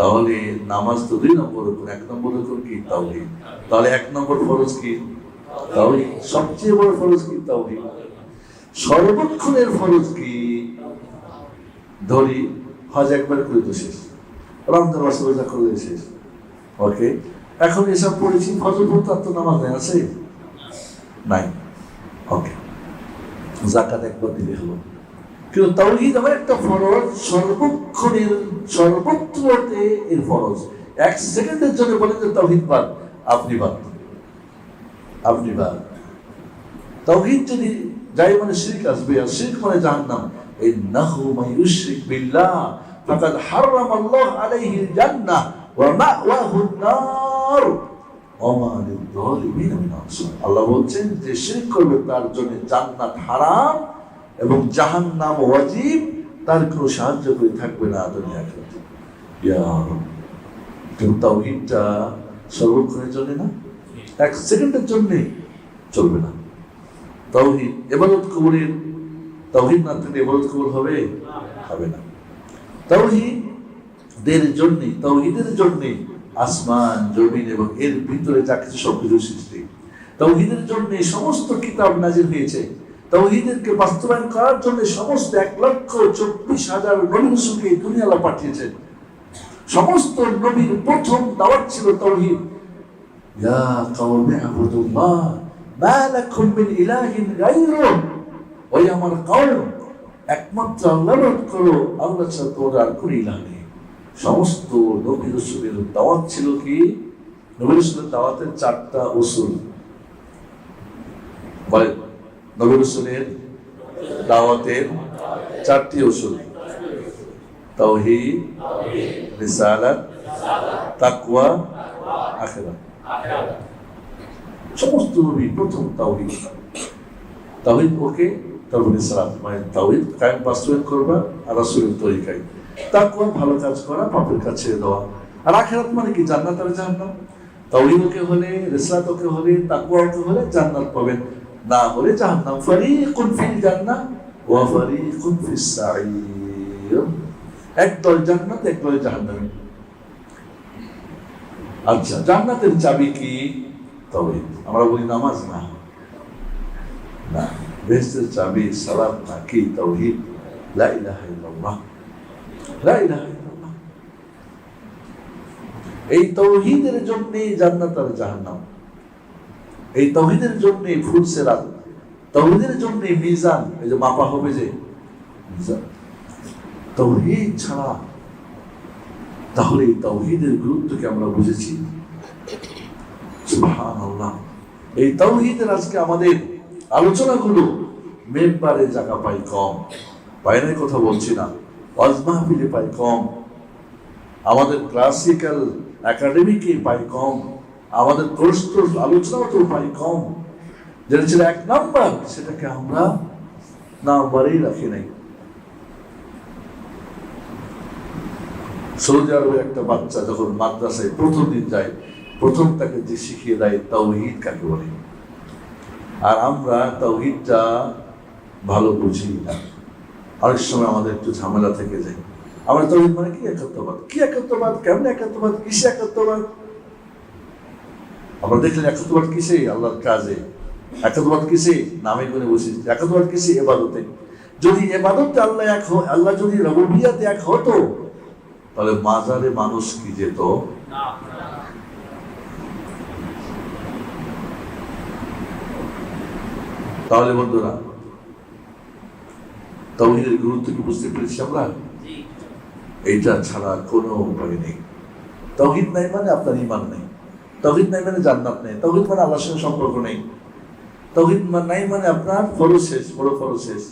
তাহলে নামাজ তো দুই নম্বর উপর এক নম্বর উপর কি? তাওহীদ। তাহলে এক নম্বর ফরজ কি? তাওহীদ। সবচেয়ে বড় ফরজ কি? তাওহীদ। সর্বক্ষণের ফরজ কি? ধরি, হজ একবার করে তো শেষ। রমজান মাস রোজা করলে শেষ। ওকে? এখন এসব পড়েছি, ফজর পড়তে আর তো নামাজ নেই, আছে? নাই। ওকে। জাকাত একবার দিলে হলো। কিন্তু আমার একটা ফরজ, সর্বক্ষণের সর্বত্রতে এর ফরজ। এক সেকেন্ডের জন্য যে বাদ, আপনি বাদ। আপনি বাদ। যদি যাই মানে শিরক আসবে, আর শিরক মানে এই নাহু বিল্লাহ, ফাকাদ হারাম আল্লাহ আলাইহি জান্নাহ ওয়া মাওয়াহু নার মিন আল্লাহ বলছেন, যে শিরক করবে তার জন্য জান্নাত হারাম এবং জাহান নাম ওয়াজিব, তার কোনো সাহায্য করে থাকবে না দুনিয়া রাব কিন্তু তাওহীদটা সর্বক্ষণের জন্য না? এক সেকেন্ডের জন্য চলবে না। তাওহীদ, এবাদত কবরের তাওহীদ না থাকলে এবাদত কবুল হবে? হবে না। তাওহীদের জন্য তাওহীদের জন্য আসমান, জমিন এবং এর ভিতরে যা কিছু সব কিছু সৃষ্টি। তাওহীদের জন্য সমস্ত কিতাব নাজির হয়েছে। তাওহীদেরকে বাস্তবায়ন করার জন্য সমস্ত এক লক্ষ চব্বিশ হাজার নবী রসুলকে দুনিয়ালা পাঠিয়েছেন সমস্ত নবীর প্রথম দাওয়াত ছিল গায়রুহ ওই আমার একমাত্র আর সমস্ত দাওয়াত ছিল কি? চারটা উসুল। নবী রসুলের দাওয়াতের চারটি তাওহীদ, রিসালাত, তাকওয়া, আখিরাত। সমস্ত নবী প্রথম তাওহীদ। তাওহীদ ওকে মানে কায়েম আর ভালো কাজ করা, পাপের কাজ ছেড়ে দেওয়া। আর আখিরাত মানে কি? জান্নাত আর জাহান্নাম। তাওহীদ ওকে হলে রিসালাত ওকে হলে তাকওয়া ওকে হলে জান্নাত পাবেন। না হলে জাহান্নাম। ফিল ওয়া ফিস জান্নাত আচ্ছা জান্নাতের চাবি কি? তবে আমরা বলি নামাজ না। না বেহেশতের চাবি, সালাত না কি? তাওহীদ লা ইলাহা ইল্লাল্লাহ। লা ইলাহা ইল্লাল্লাহ। এই তাওহীদের জন্যই জান্নাত আর জাহান্নাম। এই তহিদের জন্যই ফুল সেরাত তাওহীদের জন্যই মিজান, এই যে মাপা হবে যে তাওহীদ ছাড়া তাহলে এই তাওহীদের গুরুত্বকে আমরা বুঝেছি। এই তাওহীদের আজকে আমাদের আলোচনাগুলো মেম্বারে জায়গা পাই কম বাইরের কথা বলছি না, ওয়াজ মাহফিলে পাই কম, আমাদের ক্লাসিক্যাল একাডেমিকে পাই কম। আমাদের টোর্স আলোচনাও তো পাই কম। যেটা ছিল এক নাম্বার, সেটাকে আমরা নাম্বারেই রাখি নাই। সৌদি আরবে একটা বাচ্চা যখন মাদ্রাসায় প্রথম দিন যায়, প্রথম তাকে যে শিখিয়ে দেয়, তাওহীদ কাকে বলে? আর আমরা তাওহীদটা ভালো বুঝি না। অনেক সময় আমাদের একটু ঝামেলা থেকে যায়। আমরা তাওহীদ মানে কি একাত্মবাদ কি একাত্মবাদ কেমন একাত্মবাদ কিসে একাত্মবাদ আমরা দেখলেন একাত্মবাদ কিসে আল্লাহর কাজে? একাত্মবাদ কিসে? নামে গুনে বসে একাত্মবাদ কিসে? এবাদতে। যদি এবাদতে আল্লাহ এক আল্লাহ যদি রবুবিয়াতে এক হতো তাহলে মাজারে মানুষ কি যেত? তাহলে বন্ধুরা তৌহিদের গুরুত্ব কি বুঝতে পেরেছি আমরা? এইটা ছাড়া কোনো উপায় নেই। তৌহিদ নাই মানে আপনার ইমান নেই। তৌহিদ নাই মানে জান্নাত নেই। তহিদ মানে আল্লাহর সম্পর্ক নেই। তহিদ নাই মানে আপনার ফরজ শেষ, বড় ফরজ শেষ।